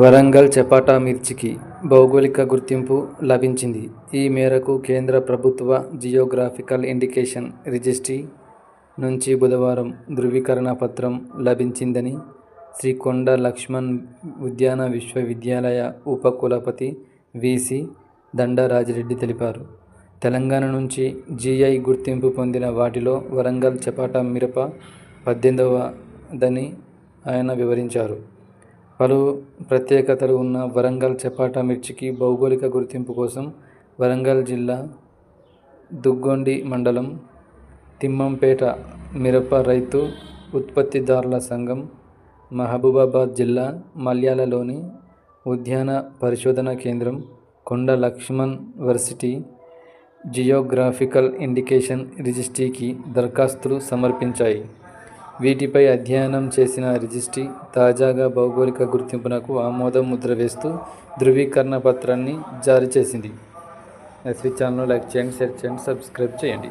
వరంగల్ చపాటా మిర్చికి భౌగోళిక గుర్తింపు లభించింది. ఈ మేరకు కేంద్ర ప్రభుత్వ జియోగ్రాఫికల్ ఇండికేషన్ రిజిస్ట్రీ నుంచి బుధవారం ధృవీకరణ పత్రం లభించిందని శ్రీ కొండ లక్ష్మణ్ ఉద్యాన విశ్వవిద్యాలయ ఉపకులపతి విసి దండరాజిరెడ్డి తెలిపారు. తెలంగాణ నుంచి జీఐ గుర్తింపు పొందిన వాటిలో వరంగల్ చపాటా మిరప పద్దెనిమిదవదని ఆయన వివరించారు. పలు ప్రత్యేకతలు ఉన్న వరంగల్ చపాటా మిర్చికి భౌగోళిక గుర్తింపు కోసం వరంగల్ జిల్లా దుగ్గొండి మండలం తిమ్మంపేట మిరప రైతు ఉత్పత్తిదారుల సంఘం మహబూబాబాద్ జిల్లా మల్యాలలోని ఉద్యాన పరిశోధన కేంద్రం Konda Laxman varsity geographical indication రిజిస్ట్రీకి దరఖాస్తులు సమర్పించాయి. వీటిపై అధ్యయనం చేసిన రిజిస్ట్రీ తాజాగా భౌగోళిక గుర్తింపునకు ఆమోదం ముద్ర వేస్తూ ధృవీకరణ పత్రాన్ని జారీ చేసింది. ఎస్వి ఛానల్ లైక్ చేయండి షేర్ చేయండి సబ్స్క్రైబ్ చేయండి.